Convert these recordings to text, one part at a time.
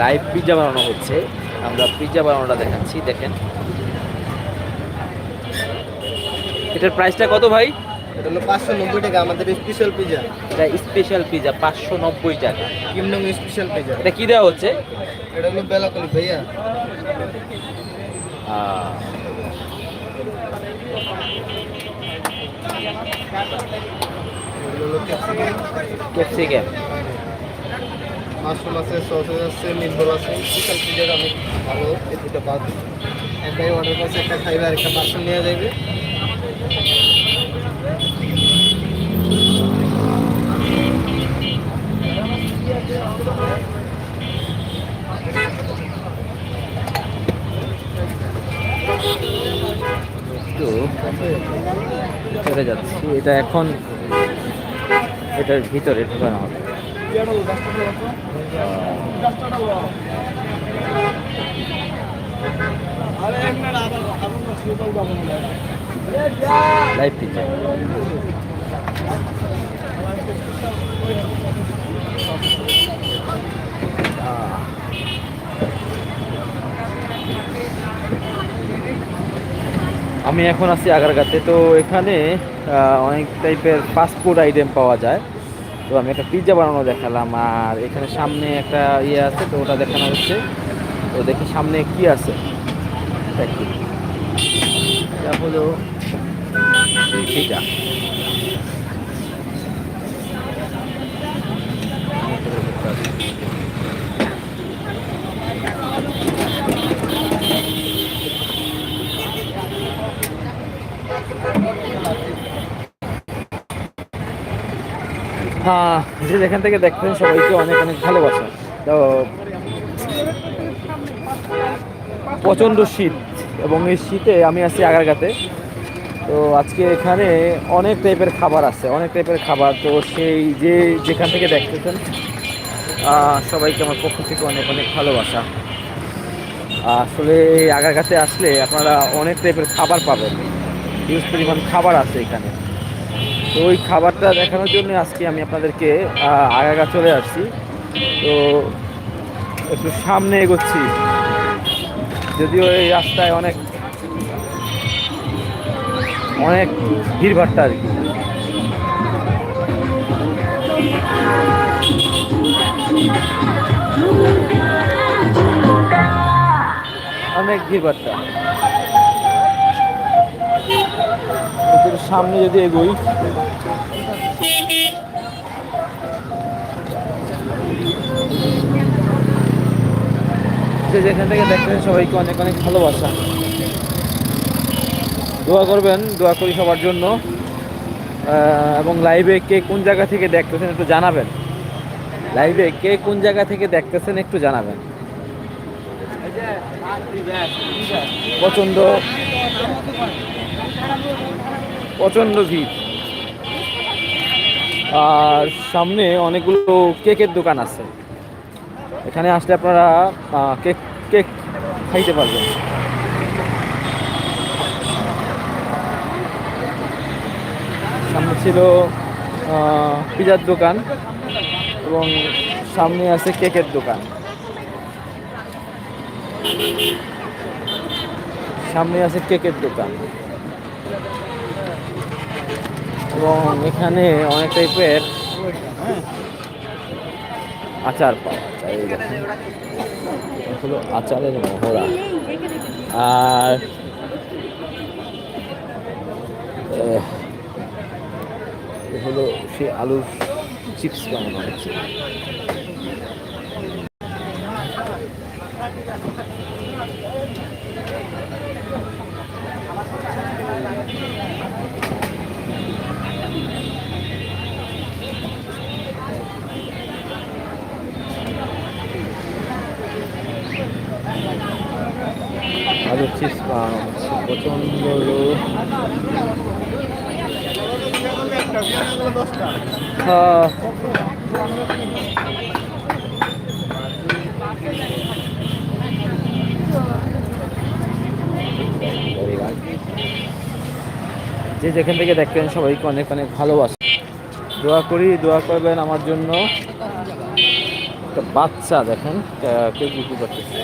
Live pizza বানানো হচ্ছে। আমরা পিৎজা বানানোটা দেখাচ্ছি দেখেন। এটার প্রাইসটা কত ভাই? এটা হলো পাঁচশো নব্বই টাকা আমাদের স্পেশাল পিজা এটা স্পেশাল পাঁচশো নব্বই টাকা। কিমনং স্পেশাল পিজা এটা কি দেওয়া হচ্ছে? এটা হলো বেলাকলি ভাইয়া। ক্যাপসিকাম মাশরুম আছে সসেজ আছে মিটবল আছে। স্পেশাল পিজার অনেক ভালো, এই দুটো বাদ একটাই অর্ডার করছে, একটা খাইবে আর একটা পার্সেল নিয়ে যাবে এটা এখন, এটার ভিতরে ঢোকানো হবে। আমি এখন আছি আগারগাতে তো এখানে অনেক টাইপের ফাস্টফুড আইটেম পাওয়া যায়। তো আমি একটা পিৎজা বানানো দেখালাম, আর এখানে সামনে একটা ইয়ে আছে, তো ওটা দেখানো হচ্ছে। তো দেখি সামনে কি আছে। এটা হলো পিৎজা হ্যাঁ যে যেখান থেকে দেখতেন সবাইকে অনেক অনেক ভালোবাসা। তো প্রচণ্ড শীত এবং এই শীতে আমি আছি আগারগাতে। তো আজকে এখানে অনেক টাইপের খাবার আছে, অনেক টাইপের খাবার। তো সেই যে যেখান থেকে দেখতেছেন সবাইকে আমার পক্ষ থেকে অনেক অনেক ভালোবাসা। আসলে আগারগাতে আসলে আপনারা অনেক টাইপের খাবার পাবেন। হিউজ পরিমাণ খাবার আছে এখানে। তো ওই খাবারটা দেখানোর জন্য আজকে আমি আপনাদেরকে আগাগা চলে আসছি। তো একটু সামনে এগোচ্ছি। যদিও এই রাস্তায় অনেক অনেক ভিড়ভাট্টা আর কি। অনেক ভিড়ভাট্টা। একটু সামনে যদি এগোই। যেখান থেকে দেখবেন সবাইকে অনেক অনেক ভালোবাসা। দোয়া করবেন, দোয়া করি সবার জন্য। এবং লাইভে কে কোন জায়গা থেকে দেখতেছেন একটু জানাবেন। লাইভে কে কোন জায়গা থেকে দেখতেছেন একটু জানাবেন। প্রচণ্ড প্রচণ্ড ভিড়। আর সামনে অনেকগুলো কেকের দোকান আছে। এখানে আসলে আপনারা কেক কেক খাইতে পারবেন। সামনে ছিল পিজার দোকান এবং সামনে আছে কেকের দোকান। সামনে আছে কেকের দোকান। এবং এখানে অনেক টাইপের আচার পাওয়া আচারের মহড়া। আর হলো সে আলুর চিপস বানানো হচ্ছে। বানানো হচ্ছে প্রচণ্ড হ্যাঁ যে যেখান থেকে দেখবেন সবাইকে অনেক অনেক ভালোবাসে। দোয়া করি, দোয়া করবেন আমার জন্য। একটা বাচ্চা দেখেন কেক বিক্রি করতেছে?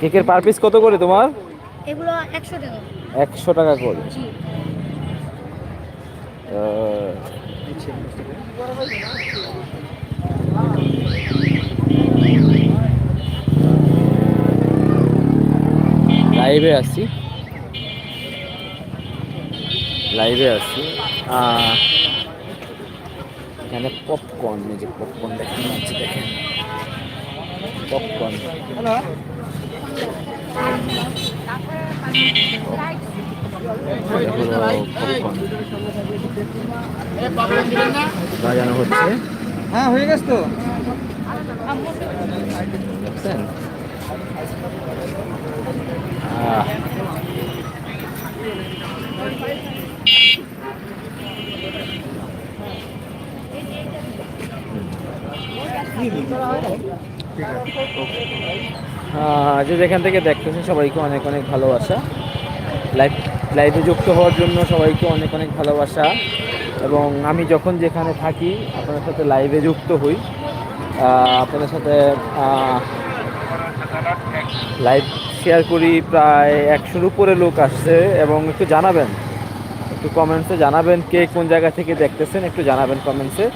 কেকের পার পিস কত করে তোমার? এগুলো একশো টাকা। একশো টাকা করে। জি। লাইভে আছি। লাইভে আছি। এখানে পপকর্ন এই যে পপকর্ন দেখেন। আছে দেখেন পপকর্ন বাজানো হচ্ছে। হ্যাঁ হয়ে গেছে তো। দেখছেন? আহ, আহ, যে যেখান থেকে দেখতেছেন সবাইকে অনেক অনেক ভালোবাসা। লাইভ লাইভে যুক্ত হওয়ার জন্য সবাইকে অনেক অনেক ভালোবাসা। এবং আমি যখন যেখানে থাকি, আপনাদের সাথে লাইভে যুক্ত হই আপনাদের সাথে লাইভ শেয়ার করি, প্রায় একশোর উপরে লোক আসছে এবং একটু জানাবেন। একটু কমেন্টসে জানাবেন কে কোন জায়গা থেকে দেখতেছেন, একটু জানাবেন কমেন্টসে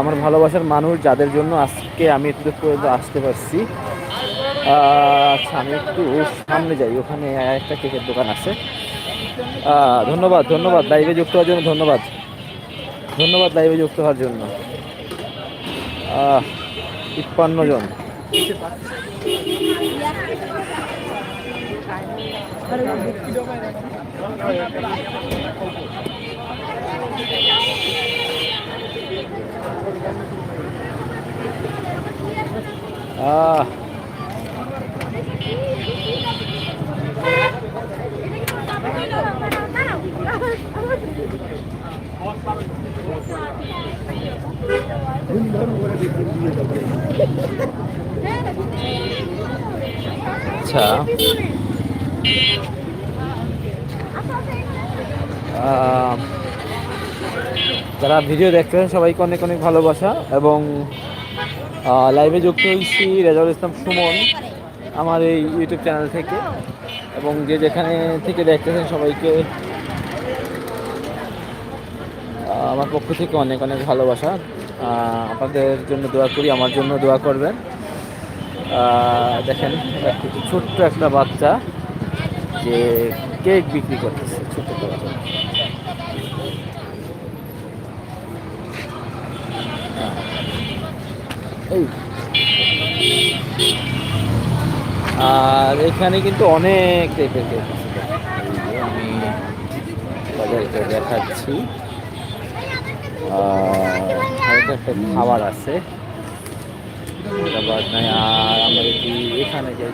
আমার ভালোবাসার মানুষ যাদের জন্য আজকে আমি একটু পর্যন্ত আসতে পারছি। আচ্ছা আমি একটু সামনে যাই, ওখানে একটা কেকের দোকান আছে। ধন্যবাদ ধন্যবাদ লাইভে যুক্ত হওয়ার জন্য ধন্যবাদ। ধন্যবাদ লাইভে যুক্ত হওয়ার জন্য। তিপ্পান্ন জন। আহ আচ্ছা। যারা ভিডিও দেখতেছেন সবাইকে অনেক অনেক ভালোবাসা এবং লাইভে যুক্ত হয়েছি রেজাউল ইসলাম সুমন আমার এই ইউটিউব চ্যানেল থেকে। এবং যে যেখানে থেকে দেখতেছেন সবাইকে আমার পক্ষ থেকে অনেক অনেক ভালোবাসা। আপনাদের জন্য দোয়া করি, আমার জন্য দোয়া করবেন। দেখেন ছোট্ট একটা বাচ্চা যে কেক বিক্রি করতেছে, ছোট্ট বাচ্চা। এই। আর এখানে কিন্তু অনেক টাইপের কেক আছে। আমি দেখাচ্ছি। খাবার আছে। নাই আর আমরা যদি এখানে যাই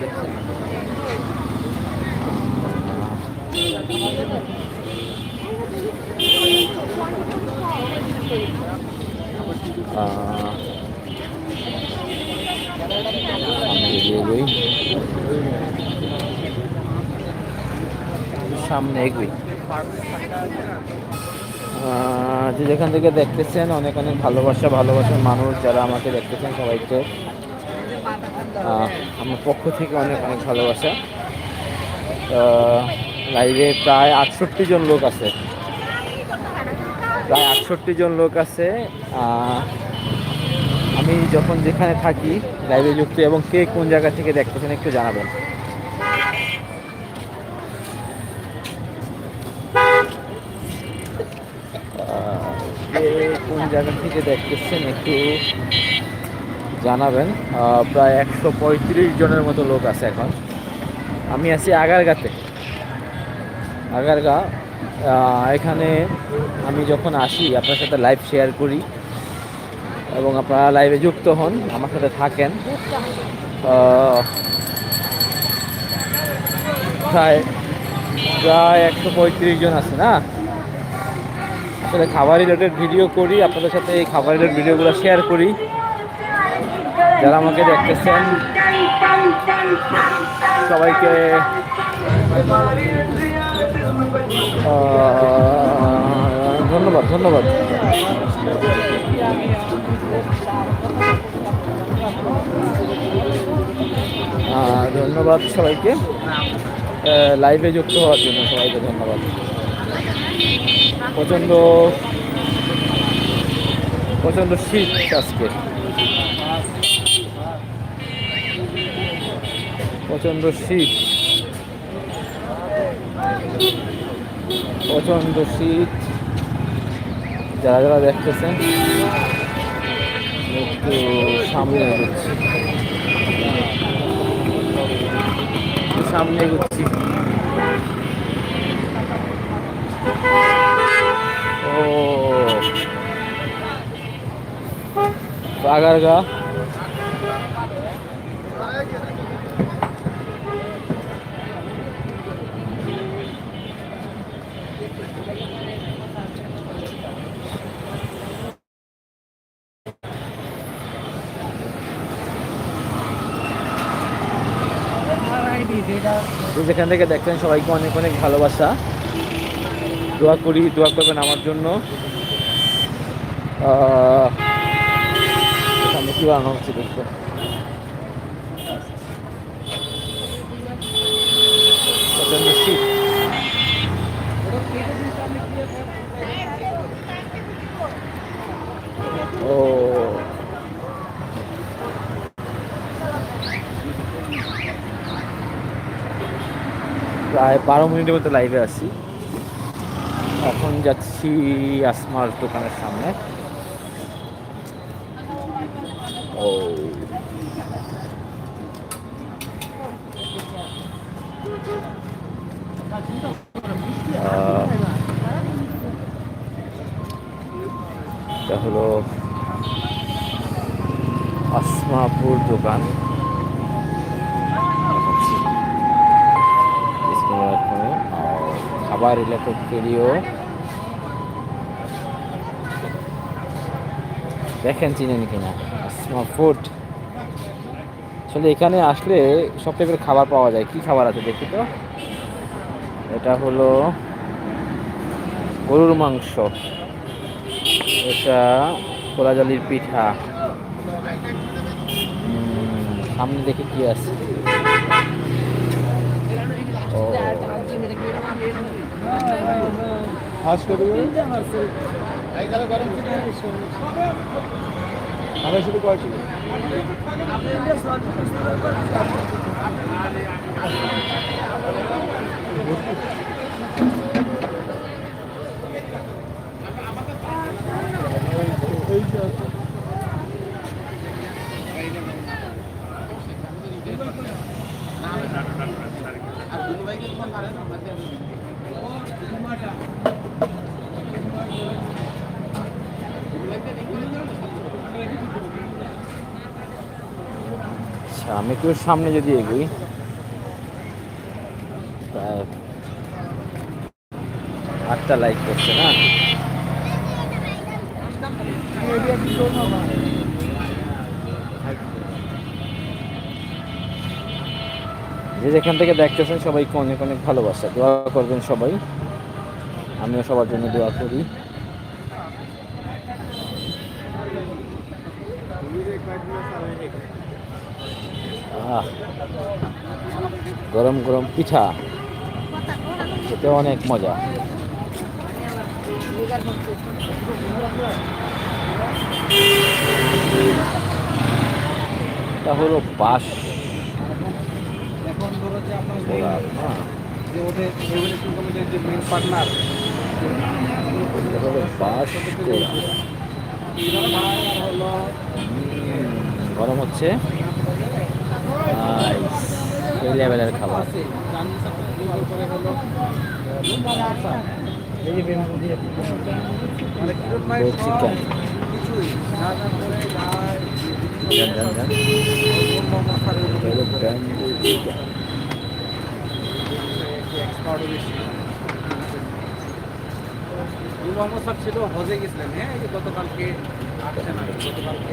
সামনে এগোই। যে যেখান থেকে দেখতেছেন, অনেক অনেক ভালোবাসা, ভালোবাসার মানুষ যারা আমাকে দেখতেছেন সবাইকে। আমার পক্ষ থেকে অনেক অনেক ভালোবাসা। লাইভে প্রায় আটষট্টি জন লোক আছে। প্রায় আটষট্টি জন লোক আছে। আমি যখন যেখানে থাকি লাইভে যুক্ত এবং কে কোন জায়গা থেকে দেখতেছেন একটু জানাবেন আহ, কে কোন জায়গা থেকে দেখতেছেন, একটু জানাবেন। প্রায় একশো পঁয়ত্রিশ জনের মতো লোক আছে এখন। আমি আছি আগারগাতে। আগারগা এখানে আমি যখন আসি, আপনার সাথে লাইভ শেয়ার করি এবং আপনারা লাইভে যুক্ত হন, আমার সাথে থাকেন। প্রায় প্রায় একশো পঁয়ত্রিশ জন আছে না? আসলে খাবার রিলেটেড ভিডিও করি, আপনাদের সাথে এই খাবার রিলেটেড ভিডিওগুলো শেয়ার করি। যারা আমাকে দেখতেছেন, সবাইকে ধন্যবাদ ধন্যবাদ। ধন্যবাদ সবাইকে। লাইভে যুক্ত হওয়ার জন্য সবাইকে ধন্যবাদ। প্রচণ্ড প্রচণ্ড শীত আজকে। প্রচণ্ড শীত। প্রচণ্ড শীত। যারা যারা দেখতেছেন, একটু সামনে এগোচ্ছি। সামনে এগোচ্ছি। ও আগারগা তো যেখান থেকে দেখছেন সবাইকে অনেক অনেক ভালোবাসা। দোয়া করি, দোয়া করবেন আমার জন্য। সামনে কি বানানো হচ্ছে ও। প্রায় বারো মিনিটের মতো লাইভে আছি। এখন যাচ্ছি আসমার দোকানের সামনে। ও। এটা হলো আসমাপুর দোকান স্মার্টফোনে আর খাবার রিলেটেড ভিডিও দেখেন চিনেন কিনা? আসমা ফুড। আসলে এখানে আসলে সব টাইপের খাবার পাওয়া যায়। কি খাবার আছে দেখি তো? এটা হলো গরুর মাংস। এটা কোলাজালির পিঠা। সামনে দেখে কি আছে। আড়াইশো তো কয় কিলো Thank you. আচ্ছা আমি একটু সামনে যদি এগোই। আটটা লাইক করছে, না? যে যেখান থেকে দেখতেছেন সবাইকে অনেক অনেক ভালোবাসা। দোয়া করবেন সবাই। আমিও সবার জন্য দোয়া করি। গরম গরম পিঠা খেতে অনেক মজা এটা হলো বাস। গরম হচ্ছে. এই লেভেলের খাবার। মোহাম্মদ স্যার ছিল হজে গেছিলেন হ্যাঁ গতকালকে আসছেন আর গতকালকে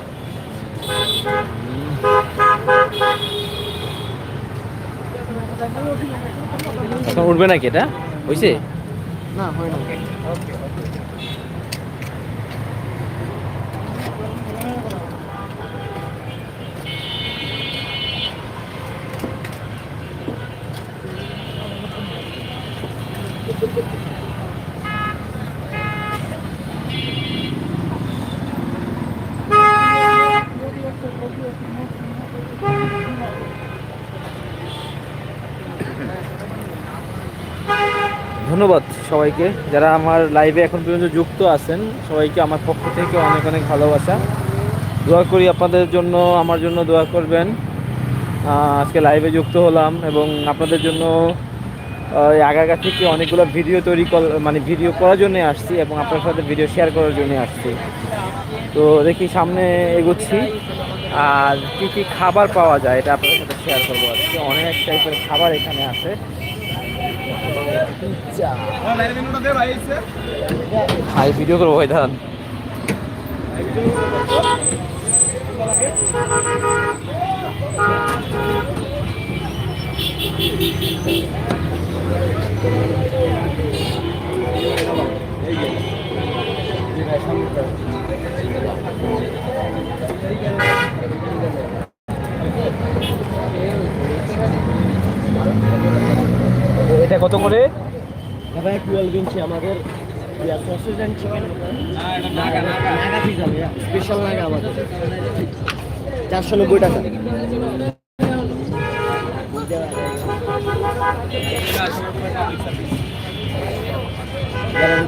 এখন উঠবে নাকি এটা? হয়েছে না হয় না ধন্যবাদ সবাইকে। যারা আমার লাইভে এখন পর্যন্ত যুক্ত আছেন, সবাইকে আমার পক্ষ থেকে অনেক অনেক ভালোবাসা। দোয়া করি আপনাদের জন্য, আমার জন্য দোয়া করবেন। আজকে লাইভে যুক্ত হলাম এবং আপনাদের জন্য আগাগা থেকে অনেকগুলো ভিডিও তৈরি কর মানে ভিডিও করার জন্য আসছি এবং আপনার সাথে ভিডিও শেয়ার করার জন্য আসছি। তো দেখি সামনে এগোচ্ছি। আর কী কী খাবার পাওয়া যায়, এটা আপনাদের সাথে শেয়ার করব। আজকে অনেক টাইপের খাবার এখানে আছে। হাই ভিডিও করব ভাই দাঁড়ান। এটা কত করে? ভাই টুয়েলভ ইঞ্চি আমাদের স্পেশাল নাগা আমাদের। চারশো নব্বই টাকা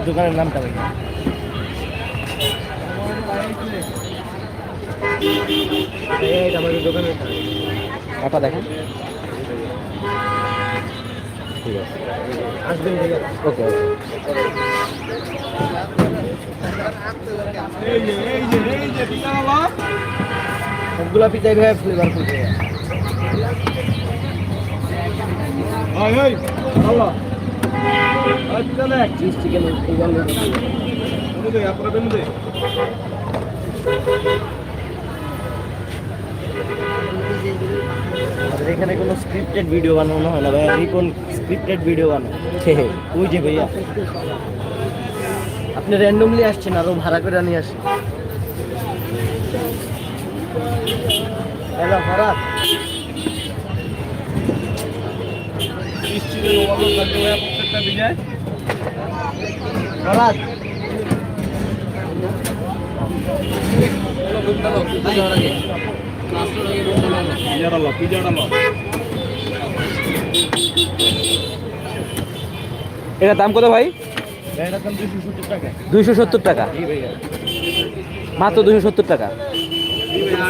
দোকানের নামটা আমাদের দোকানের কাটা দেখেন। ঠিক আছে। আসবেন ভাইয়া ওকে সবগুলা পিজাই ভাইয়া ফ্লেভার ফুল ভাইয়া চিজ চিকেন আমাদের এখানে কোনো স্ক্রিপ্টেড ভিডিও বানানো হয় না ভাই আমি কোন স্ক্রিপ্টেড ভিডিও বানাই ওই যে ভাইয়া। আপনি র্যান্ডমলি আসছেন আরও ভাড়া করে নিয়ে আসেন। হ্যালো ভাড়া। ভরাত এটার দাম কত ভাই? দাম দুশো সত্তর দুইশো সত্তর টাকা। মাত্র দুইশো সত্তর টাকা।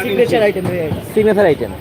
Signature item signature item